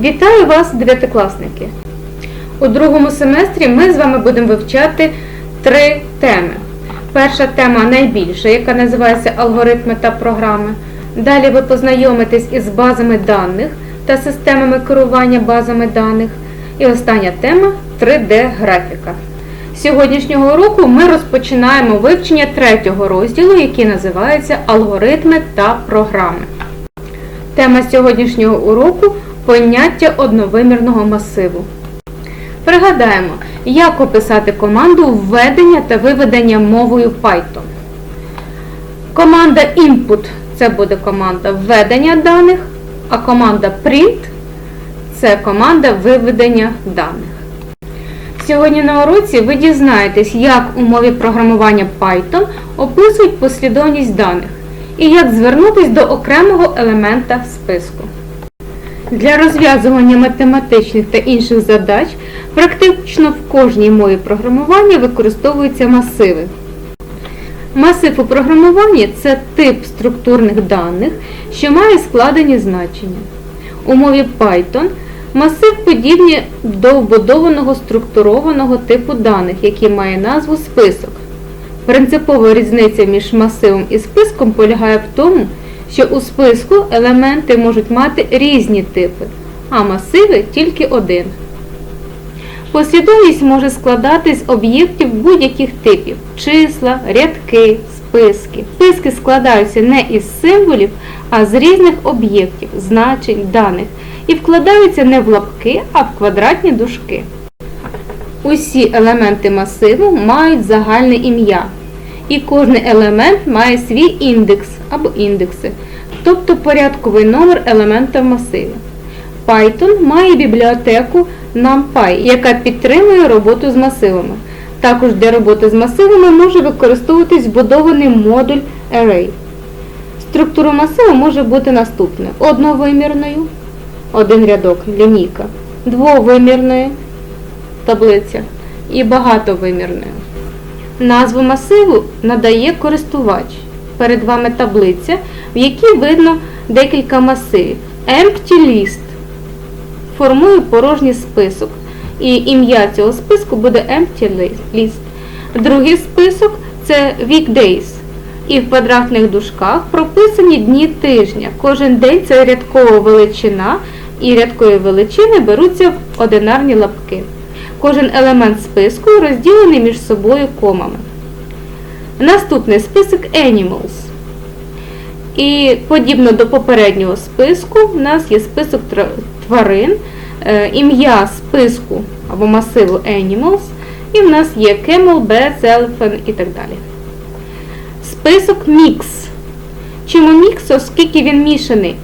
Вітаю вас, дев'ятикласники! У другому семестрі ми з вами будемо вивчати три теми. Перша тема найбільша, яка називається алгоритми та програми. Далі ви познайомитесь із базами даних та системами керування базами даних. І остання тема 3D-графіка. З Сьогоднішнього уроку ми розпочинаємо вивчення третього розділу, який називається Алгоритми та програми. Тема сьогоднішнього уроку поняття одновимірного масиву. Пригадаємо, як описати команду введення та виведення мовою Python. Команда input це буде команда введення даних, а команда print це команда виведення даних. Сьогодні на уроці ви дізнаєтесь, як у мові програмування Python описують послідовність даних і як звернутися до окремого елемента списку. Для розв'язування математичних та інших задач практично в кожній мові програмування використовуються масиви. Масив у програмуванні це тип структурних даних, що має складені значення. У мові Python масив подібний до вбудованого структурованого типу даних, який має назву список. Принципова різниця між масивом і списком полягає в тому, що у списку елементи можуть мати різні типи, а масиви тільки один. Послідовність може складатись з об'єктів будь-яких типів числа, рядки, списки. Списки складаються не із символів, а з різних об'єктів, значень, даних і вкладаються не в лапки, а в квадратні дужки. Усі елементи масиву мають загальне ім'я, і кожен елемент має свій індекс або індекси, тобто порядковий номер елемента в масиві. Python має бібліотеку NumPy, яка підтримує роботу з масивами. Також для роботи з масивами може використовуватись вбудований модуль Array. Структура масиву може бути наступною: одновимірною, один рядок, лінійка, двовимірною, таблиця і багатовимірною. Назву масиву надає користувач. Перед вами таблиця, в якій видно декілька масивів. Empty list формує порожній список. І ім'я цього списку буде empty list. Другий список це weekdays. І в квадратних дужках прописані дні тижня. Кожен день це рядкова величина, і рядкові величини беруться в одинарні лапки. Кожен елемент списку розділений між собою комами. Наступний список Animals. І подібно до попереднього списку, в нас є список тварин, е, ім'я списку або масиву Animals, і в нас є Camel, Bats, Elephant і так далі. Список Mix. Чому мікс, оскільки він мішаний?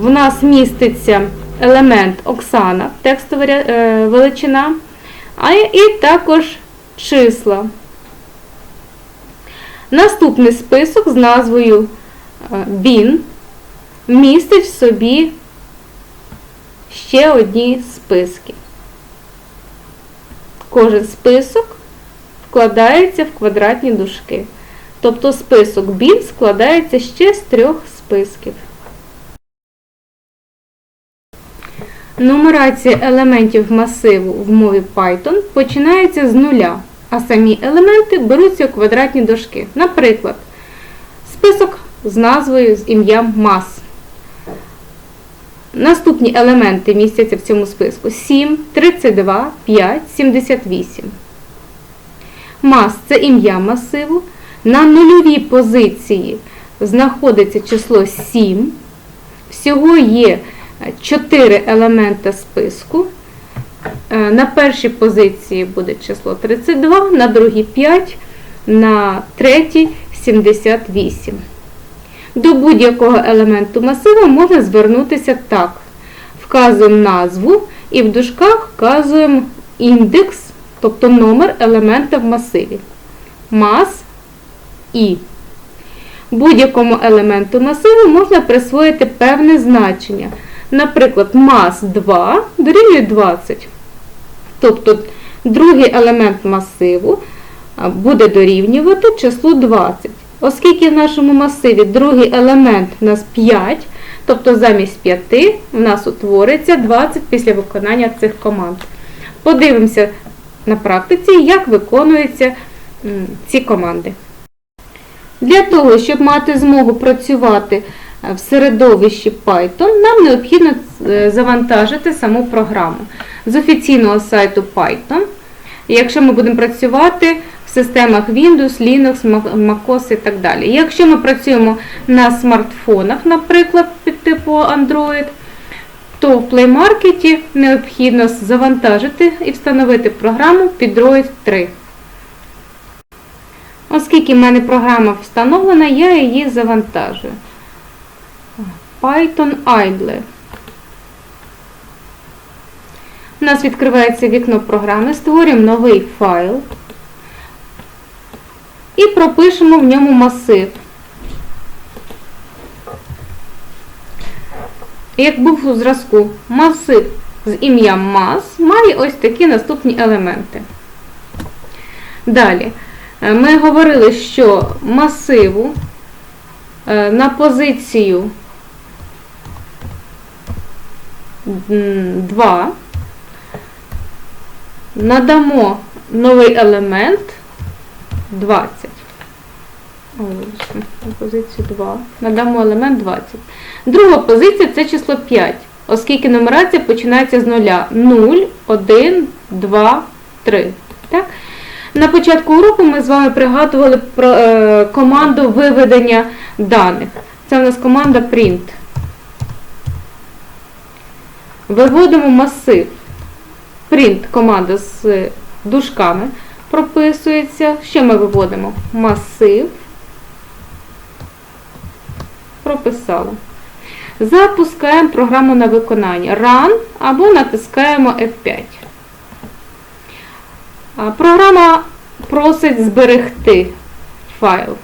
В нас міститься елемент Оксана, текстова е, величина, а і також числа. Наступний список з назвою BIN містить в собі ще одні списки. Кожен список вкладається в квадратні дужки. Тобто список BIN складається ще з трьох списків. Нумерація елементів масиву в мові Python починається з нуля, а самі елементи беруться у квадратні дошки. Наприклад, список з назвою з ім'ям мас. Наступні елементи містяться в цьому списку 7, 32, 5, 78. Мас це ім'я масиву. На нульовій позиції знаходиться число 7. Всього є 4 елемента списку. На першій позиції буде число 32, на другій 5, на третій 78. До будь-якого елементу масиву можна звернутися так. Вказуємо назву і в дужках вказуємо індекс, тобто номер елемента в масиві. Мас і. Будь-якому елементу масиву можна присвоїти певне значення. Наприклад, мас 2 дорівнює 20. Тобто другий елемент масиву буде дорівнювати числу 20. Оскільки в нашому масиві другий елемент у нас 5, тобто замість 5 в нас утвориться 20 після виконання цих команд. Подивимося на практиці, як виконуються ці команди. Для того, щоб мати змогу працювати в середовищі Python, нам необхідно е, завантажити саму програму з офіційного сайту Python. Якщо ми будемо працювати в системах Windows, Linux, MacOS і так далі. Якщо ми працюємо на смартфонах, наприклад, під типу Android, то в Play Market необхідно завантажити і встановити програму Android 3. Оскільки в мене програма встановлена, я її завантажую. Python Idle. У нас відкривається вікно програми, створюємо новий файл і пропишемо в ньому масив. Як був у зразку, масив з ім'ям mass має ось такі наступні елементи. Далі, е, ми говорили, що масиву е, на позицію 2 надамо новий елемент 20. Ой, вибачте, на позицію 2. Надамо елемент 20. Друга позиція це число 5, оскільки нумерація починається з нуля. 0, 1, 2, 3. Так? На початку уроку ми з вами пригадували про е, команду виведення даних. Це у нас команда print. Виводимо масив. Print команда з дужками прописується. Що ми виводимо? Масив. Прописали. Запускаємо програму на виконання. Run або натискаємо F5. Програма просить зберегти файл.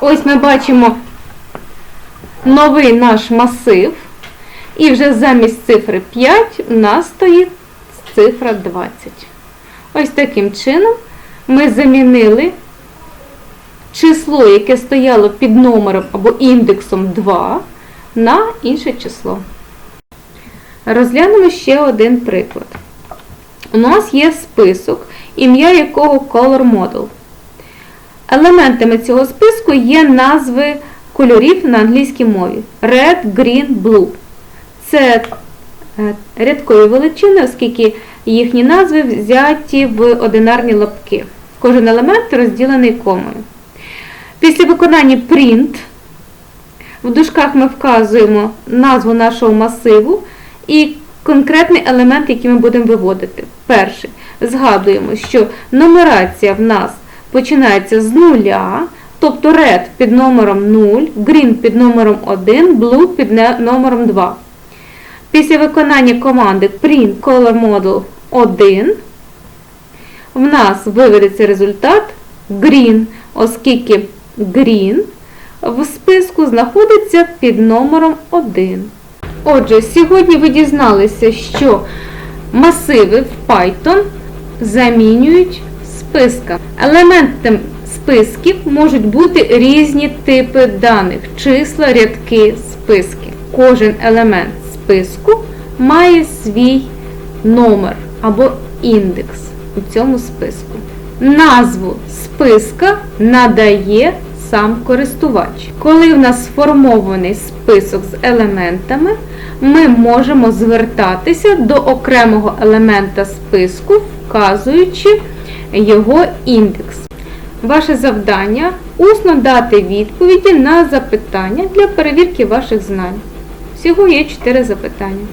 Ось ми бачимо новий наш масив. І вже замість цифри 5 у нас стоїть цифра 20. Ось таким чином ми замінили число, яке стояло під номером або індексом 2 на інше число. Розглянемо ще один приклад. У нас є список, ім'я якого Color Model. Елементами цього списку є назви кольорів на англійській мові: Red, Green, Blue. Це е, рядкові величини, оскільки їхні назви взяті в одинарні лапки. Кожен елемент розділений комою. Після виконання print в дужках ми вказуємо назву нашого масиву і конкретний елемент, який ми будемо виводити. Перший. Згадуємо, що нумерація в нас починається з нуля, тобто red під номером 0, green під номером 1, blue під номером 2. Після виконання команди print color model 1 в нас виведеться результат green, оскільки green в списку знаходиться під номером 1. Отже, сьогодні ви дізналися, що масиви в Python замінюють списками. Елементом списків можуть бути різні типи даних, числа, рядки, списки. Кожен елемент списку має свій номер або індекс у цьому списку. Назву списка надає сам користувач. Коли в нас сформований список з елементами, ми можемо звертатися до окремого елемента списку, вказуючи його індекс. Ваше завдання усно дати відповіді на запитання для перевірки ваших знань. Всього є 4 запитання.